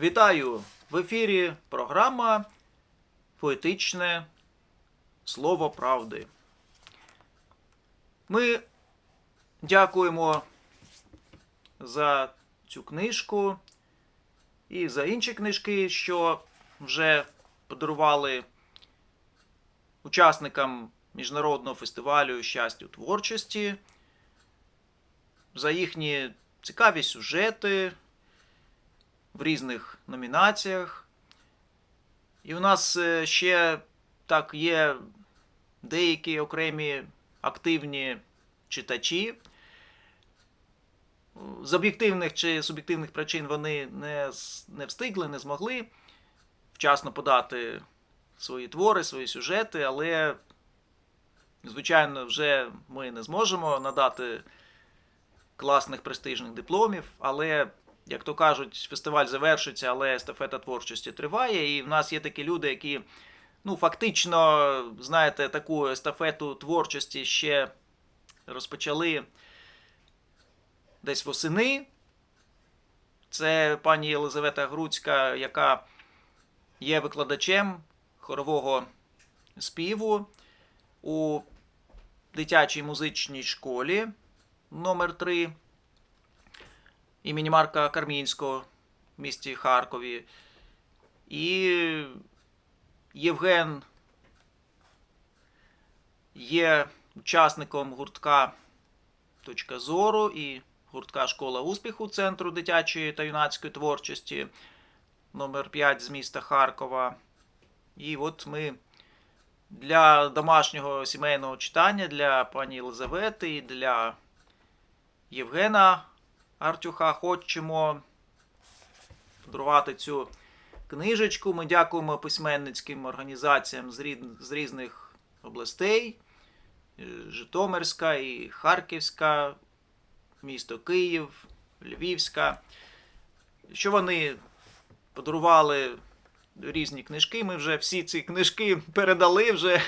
Вітаю в ефірі програма Поетичне Слово Правди. Ми дякуємо за цю книжку і за інші книжки, що вже подарували учасникам Міжнародного фестивалю щастя у творчості, за їхні цікаві сюжети в різних номінаціях. І у нас е, ще так є деякі окремі активні читачі. З об'єктивних чи суб'єктивних причин вони не, не встигли, не змогли вчасно подати свої твори, свої сюжети, але, звичайно, вже ми не зможемо надати класних престижних дипломів, але, як то кажуть, фестиваль завершиться, але естафета творчості триває. І в нас є такі люди, які, ну, фактично, знаєте, таку естафету творчості ще розпочали десь восени. Це пані Єлизавета Груцька, яка є викладачем хорового співу у дитячій музичній школі номер 3 імені Марка Кармінського в місті Харкові. І Євген є учасником гуртка Точка зору і гуртка Школа успіху Центру дитячої та юнацької творчості номер 5 з міста Харкова. І от ми для домашнього сімейного читання для пані Єлизавети і для Євгена Артюха хочемо подарувати цю книжечку. Ми дякуємо письменницьким організаціям з, різних областей. Е, Житомирська і Харківська, місто Київ, Львівська. Що вони подарували різні книжки. Ми вже всі ці книжки передали, вже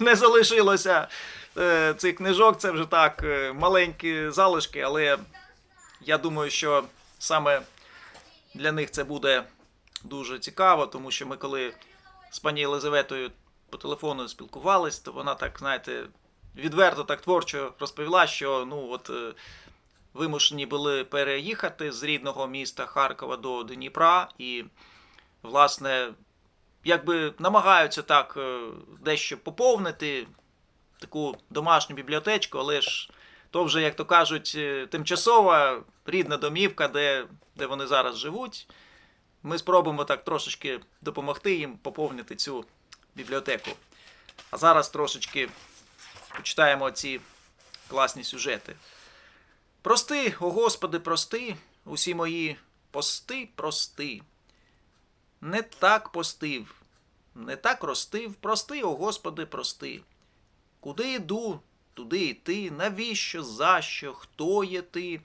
не залишилося е, цих книжок. Це вже так е, маленькі залишки, але я думаю, що саме для них це буде дуже цікаво, тому що ми коли з пані Єлизаветою по телефону спілкувались, то вона так, знаєте, відверто так творчо розповіла, що ну от. е, Вимушені були переїхати з рідного міста Харкова до Дніпра, і, власне, якби намагаються так е, дещо поповнити таку домашню бібліотечку, але ж то вже, як то кажуть, е, тимчасова рідна домівка, де, де вони зараз живуть. Ми спробуємо так трошечки допомогти їм поповнити цю бібліотеку. А зараз трошечки почитаємо ці класні сюжети. Прости, о Господи, прости, усі мої пости прости. Не так постив, не так ростив, прости, о Господи, прости. Куди йду, туди йти, навіщо, за що, хто є ти?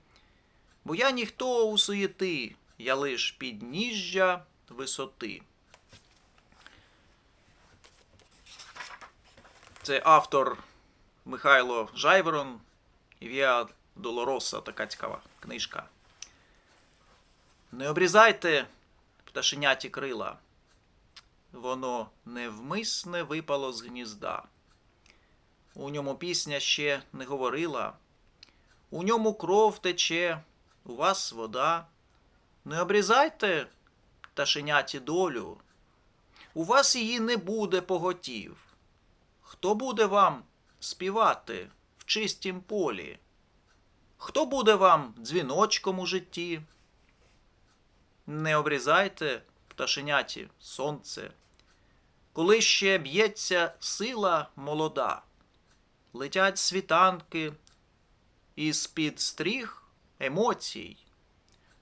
Бо я ніхто у суєти, я лиш підніжжя висоти. Це автор Михайло Жайворон, Віа Долороса, така цікава книжка. Не обрізайте пташеняті крила. Воно невмисне випало з гнізда. У ньому пісня ще не говорила. У ньому кров тече, у вас вода. Не обрізайте пташеняті долю. У вас її не буде поготів. Хто буде вам співати в чистім полі? Хто буде вам дзвіночком у житті? Не обрізайте, пташеняті, сонце, коли ще б'ється сила молода, летять світанки із під стріх емоцій.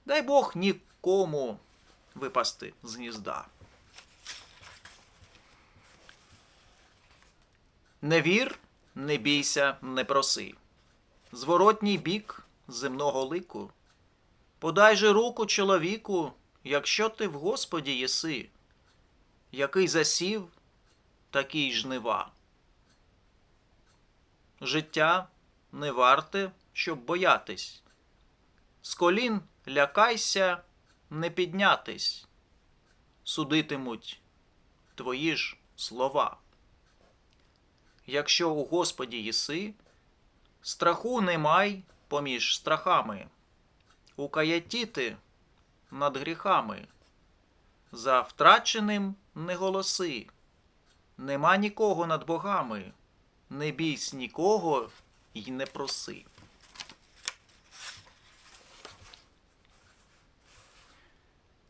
Дай Бог нікому випасти з гнізда. Не вір, не бійся, не проси зворотній бік земного лику. Подай же руку чоловіку, якщо ти в Господі єси, який засів, такий жнива. Життя не варте, щоб боятись. З колін лякайся, не піднятись. судитимуть твої ж слова. Якщо у Господі єси, страху не май поміж страхами, укаятіти над гріхами, за втраченим не голоси, нема нікого над богами, не бійсь нікого й не проси.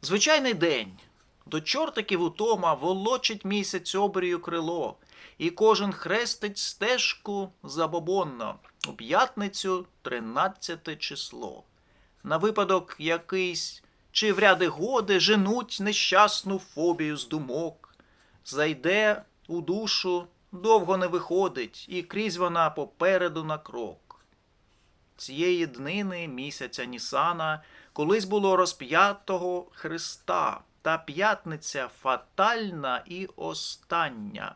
Звичайний день. До чортиків утома волочить місяць обрію крило, і кожен хрестить стежку забобонно у п'ятницю тринадцяте число. На випадок якийсь чи в ряди годи женуть нещасну фобію з думок, зайде у душу, довго не виходить, і крізь вона попереду на крок. Цієї днини місяця Нісана колись було розп'ятого Христа, та п'ятниця фатальна і остання,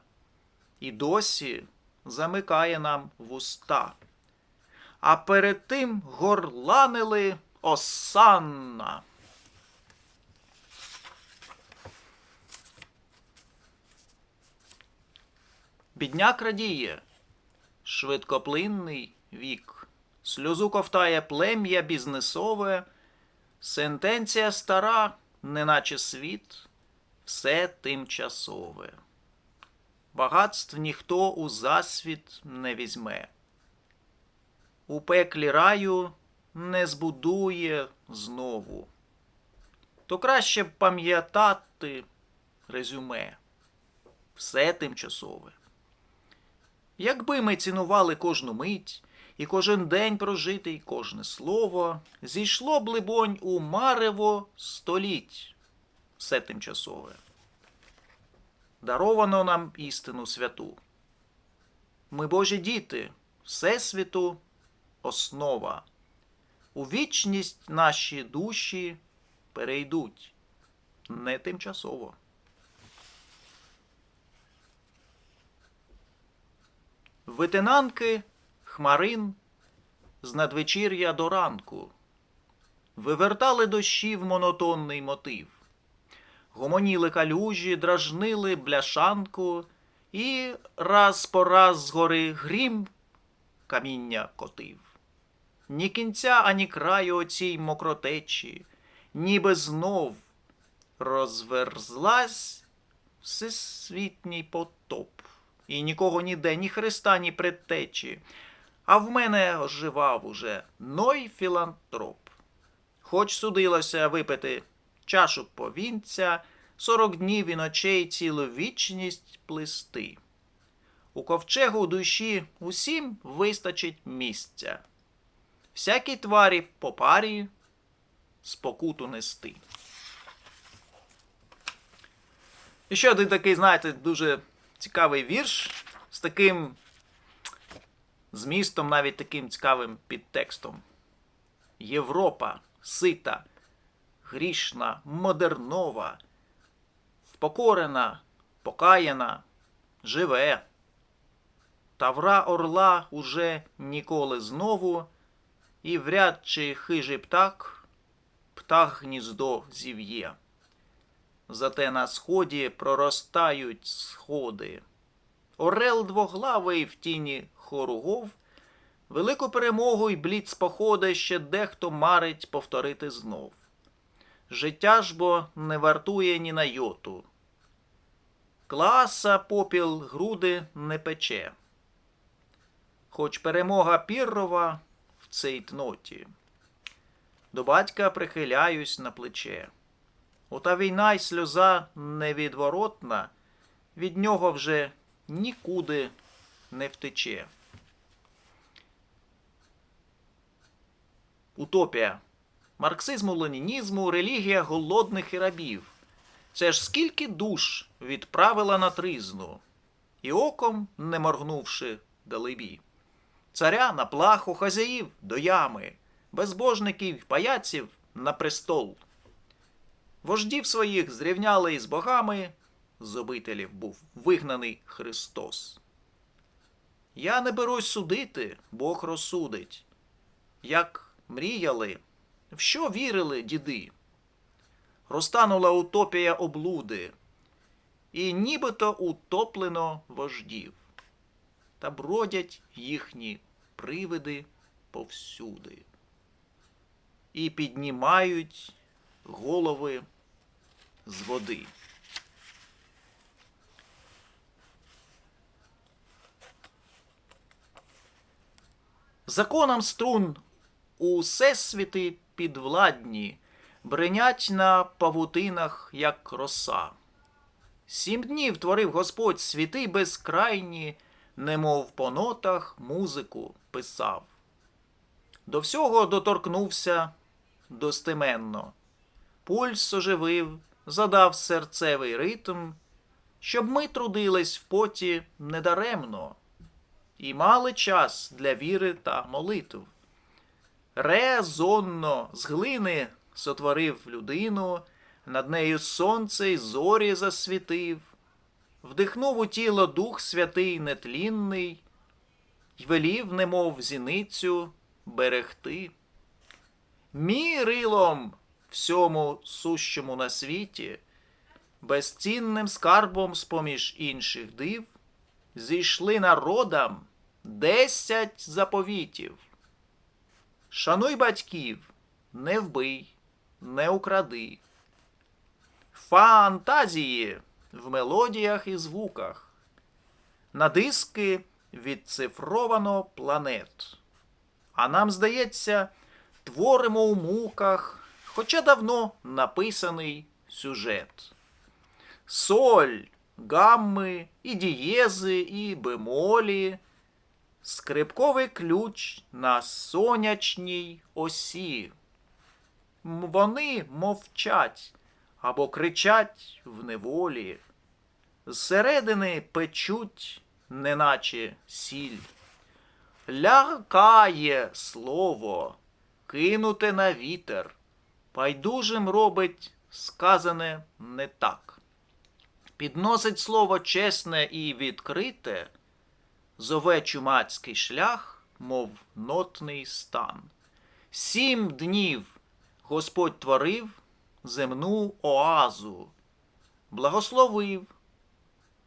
і досі замикає нам вуста. А перед тим горланили Осанна. Бідняк радіє, швидкоплинний вік, сльозу ковтає плем'я бізнесове, сентенція стара, неначе світ, все тимчасове. Багатств ніхто у засвіт не візьме. У пеклі раю не збудує знову. То краще пам'ятати резюме. Все тимчасове. Якби ми цінували кожну мить, і кожен день прожитий, кожне слово, зійшло б, либонь, у марево століть, все тимчасове. Даровано нам істину святу. Ми Божі діти, Всесвіту основа. У вічність наші душі перейдуть не тимчасово. Витинанки хмарин з надвечір'я до ранку. Вивертали дощі в монотонний мотив, гомоніли калюжі, дражнили бляшанку, і раз по раз згори грім каміння котив. Ні кінця, ані краю оцій мокротечі, ніби знов розверзлась всесвітній потоп і нікого ніде, ні Христа, ні предтечі. А в мене оживав уже ной філантроп. Хоч судилося випити чашу повінця, сорок днів і ночей цілу вічність плисти. У ковчегу душі усім вистачить місця. Всякій тварі по парі спокуту нести. І ще один такий, знаєте, дуже цікавий вірш з таким змістом, навіть таким цікавим підтекстом. Європа сита, грішна, модернова, впокорена, покаяна, живе. Тавра орла уже ніколи знову, і вряд чи хижий птах, птах гніздо зів'є. Зате на сході проростають сходи. Орел двоглавий в тіні хоругов, велику перемогу й бліц походи ще дехто марить повторити знов. Життя ж бо не вартує ні на йоту. Класа попіл груди не пече. Хоч перемога піррова в цій тноті. До батька прихиляюсь на плече. Ота війна й сльоза невідворотна, від нього вже нікуди не втече. Утопія. Марксизму, ленінізму, релігія голодних і рабів. Це ж скільки душ відправила на тризну, і оком, не моргнувши, далебі. Царя на плаху, хазяїв до ями, безбожників, паяців на престол. Вождів своїх зрівняли із богами, з обителів був вигнаний Христос. Я не берусь судити, Бог розсудить. Як мріяли, в що вірили діди? розтанула утопія облуди, і нібито утоплено вождів, та бродять їхні привиди повсюди, і піднімають голови з води. Законам струн усесвіти підвладні, бренять на павутинах, як роса. Сім днів творив Господь світи безкрайні, немов по нотах музику писав. До всього доторкнувся достеменно, пульс оживив, задав серцевий ритм, щоб ми трудились в поті недаремно і мали час для віри та молитв. Резонно з глини сотворив людину, над нею сонце й зорі засвітив, вдихнув у тіло Дух Святий нетлінний, й велів, немов зіницю, берегти. Мірилом всьому сущому на світі, безцінним скарбом з-поміж інших див, зійшли народам десять заповітів. Шануй батьків, не вбий, не укради. Фантазії в мелодіях і звуках. На диски відцифровано планет. А нам здається, творимо у муках, хоча давно написаний сюжет. Соль, гамми, і дієзи, і бемолі, скрипковий ключ на сонячній осі. Вони мовчать або кричать в неволі, зсередини печуть, неначе сіль. Лякає слово, кинуте на вітер, байдужим робить сказане не так. Підносить слово чесне і відкрите, зове чумацький шлях, мов нотний стан. Сім днів Господь творив земну оазу, благословив,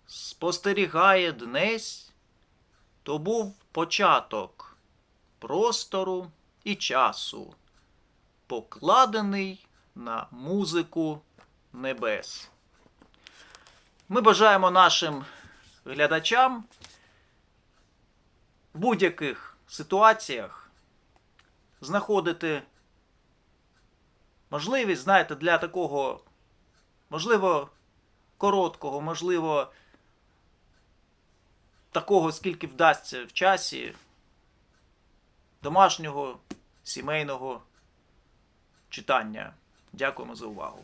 спостерігає днесь, то був початок простору і часу, покладений на музику небес. Ми бажаємо нашим глядачам в будь-яких ситуаціях знаходити можливість, знаєте, для такого, можливо, короткого, можливо, такого, скільки вдасться в часі, домашнього сімейного читання. Дякуємо за увагу.